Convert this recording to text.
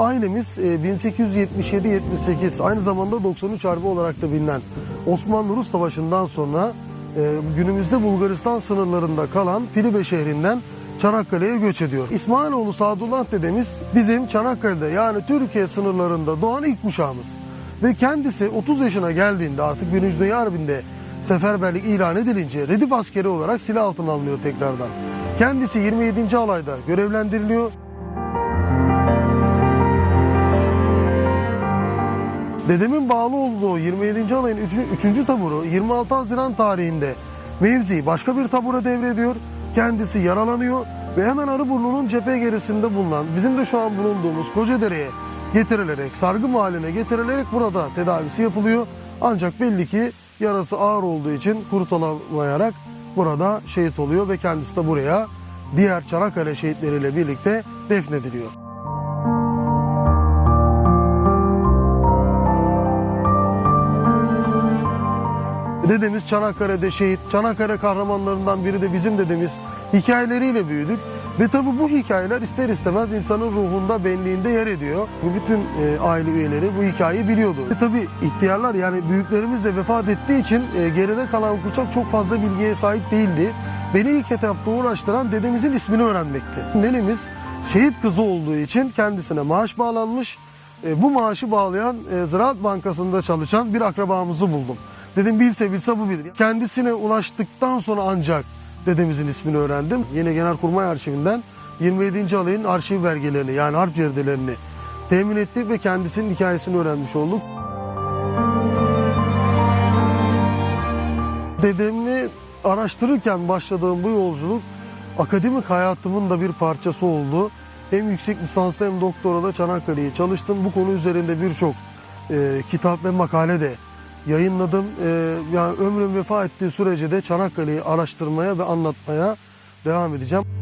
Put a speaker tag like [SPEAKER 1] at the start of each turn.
[SPEAKER 1] ailemiz e, 1877-78 aynı zamanda 93 Harbi olarak da bilinen Osmanlı-Rus Savaşı'ndan sonra e, günümüzde Bulgaristan sınırlarında kalan Filibe şehrinden Çanakkale'ye göç ediyor. İsmailoğlu Sadullah dedemiz bizim Çanakkale'de yani Türkiye sınırlarında doğan ilk kuşağımız. Ve kendisi 30 yaşına geldiğinde artık 1. Dünya Harbi'nde seferberlik ilan edilince Redif askeri olarak silah altına alınıyor tekrardan. Kendisi 27. alayda görevlendiriliyor. Dedemin bağlı olduğu 27. alayın 3. taburu 26 Haziran tarihinde mevzi başka bir tabura devrediyor. Kendisi yaralanıyor ve hemen Arıburnu'nun cephe gerisinde bulunan bizim de şu an bulunduğumuz Kocadere'ye getirilerek, sargı mahalline getirilerek burada tedavisi yapılıyor. Ancak belli ki yarası ağır olduğu için kurtulamayarak burada şehit oluyor ve kendisi de buraya diğer Çanakkale şehitleriyle birlikte defnediliyor. Dedemiz Çanakkale'de şehit, Çanakkale kahramanlarından biri de bizim dedemiz. Hikayeleriyle büyüdük. Ve tabi bu hikayeler ister istemez insanın ruhunda, benliğinde yer ediyor. Bu bütün e, aile üyeleri bu hikayeyi biliyordu. Ve tabi ihtiyarlar yani büyüklerimiz de vefat ettiği için e, geride kalan kuşak çok fazla bilgiye sahip değildi. Beni ilk etapta uğraştıran dedemizin ismini öğrenmekti. Nenemiz şehit kızı olduğu için kendisine maaş bağlanmış. E, bu maaşı bağlayan e, Ziraat Bankası'nda çalışan bir akrabamızı buldum. Dedim bilse bilse bu bilir. Kendisine ulaştıktan sonra ancak dedemizin ismini öğrendim. Yine Genelkurmay Arşivinden 27. alayın arşiv belgelerini yani harp cerdelerini temin ettik ve kendisinin hikayesini öğrenmiş olduk. Dedemi araştırırken başladığım bu yolculuk akademik hayatımın da bir parçası oldu. Hem yüksek lisanslı hem doktora da Çanakkale'yi çalıştım. Bu konu üzerinde birçok e, kitap ve makale de yayınladım. E, yani ömrüm vefa ettiği sürece de Çanakkale'yi araştırmaya ve anlatmaya devam edeceğim.